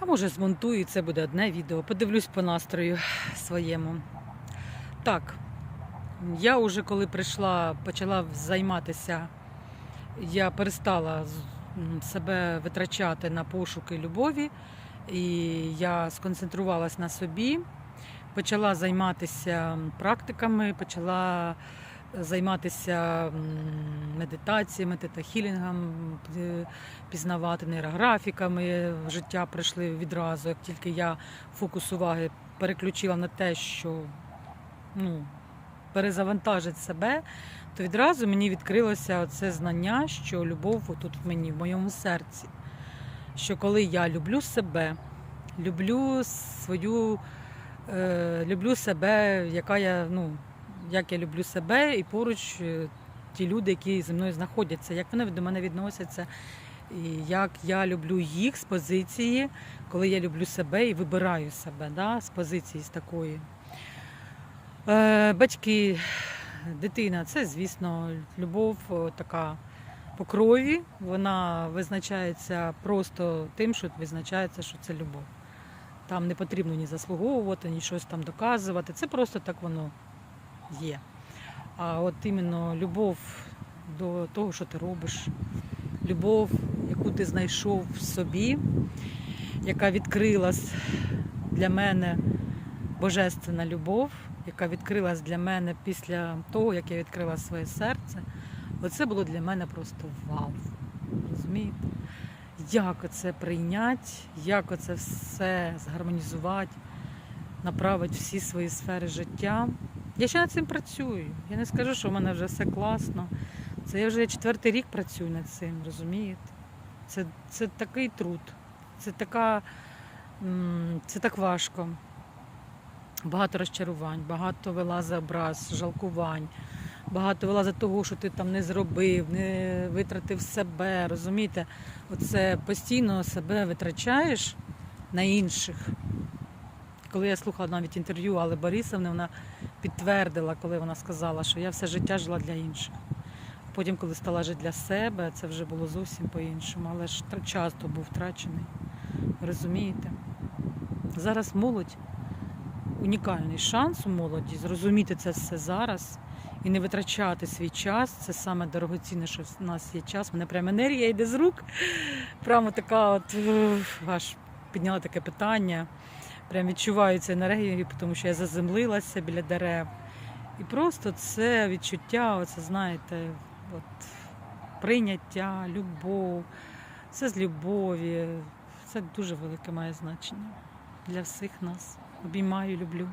А може змонтую, і це буде одне відео. Подивлюсь по настрою своєму. Так, я вже коли прийшла, почала займатися, я перестала себе витрачати на пошуки любові, і я сконцентрувалась на собі, почала займатися практиками, почала займатися медитаціями, тета-хілінгом, пізнавати нейрографіками. Життя прийшли відразу, як тільки я фокус уваги переключила на те, що ну, перезавантажить себе, то відразу мені відкрилося це знання, що любов отут в мені, в моєму серці. Що коли я люблю себе, люблю свою, е, люблю себе, яка я, ну, як я люблю себе, і поруч е, ті люди, які зі мною знаходяться, як вони до мене відносяться, і як я люблю їх з позиції, коли я люблю себе і вибираю себе да, з позиції з такої. Е, батьки, дитина це, звісно, любов така по крові. Вона визначається просто тим, що визначається, що це любов. Там не потрібно ні заслуговувати, ні щось там доказувати. Це просто так воно є. А от іменно любов до того, що ти робиш, любов, яку ти знайшов в собі, яка відкрилась для мене божественна любов, яка відкрилась для мене після того, як я відкрила своє серце. Оце було для мене просто вау. Розумієте? Як оце прийняти, як оце все згармонізувати, направити всі свої сфери життя. Я ще над цим працюю. Я не скажу, що в мене вже все класно. Це я вже четвертий рік працюю над цим, розумієте? Це, це такий труд, це така, це так важко. Багато розчарувань, багато вилазить образ, жалкувань, багато вилазить того, що ти там не зробив, не витратив себе. Розумієте? Оце постійно себе витрачаєш на інших. Коли я слухала навіть інтерв'ю Алли Борисовни, вона підтвердила, коли вона сказала, що я все життя жила для інших. Потім, коли стала жити для себе, це вже було зовсім по-іншому, але ж тр- час то був втрачений. Розумієте? Зараз молодь унікальний шанс у молоді зрозуміти це все зараз і не витрачати свій час. Це саме дорогоцінне, що в нас є час. Мене прямо енергія йде з рук. Прямо така, от аж підняла таке питання. Прям відчуваю цю енергію, тому що я заземлилася біля дерев. І просто це відчуття, оце знаєте, от, прийняття, любов, це з любові. Це дуже велике має значення для всіх нас. Обіймаю, люблю.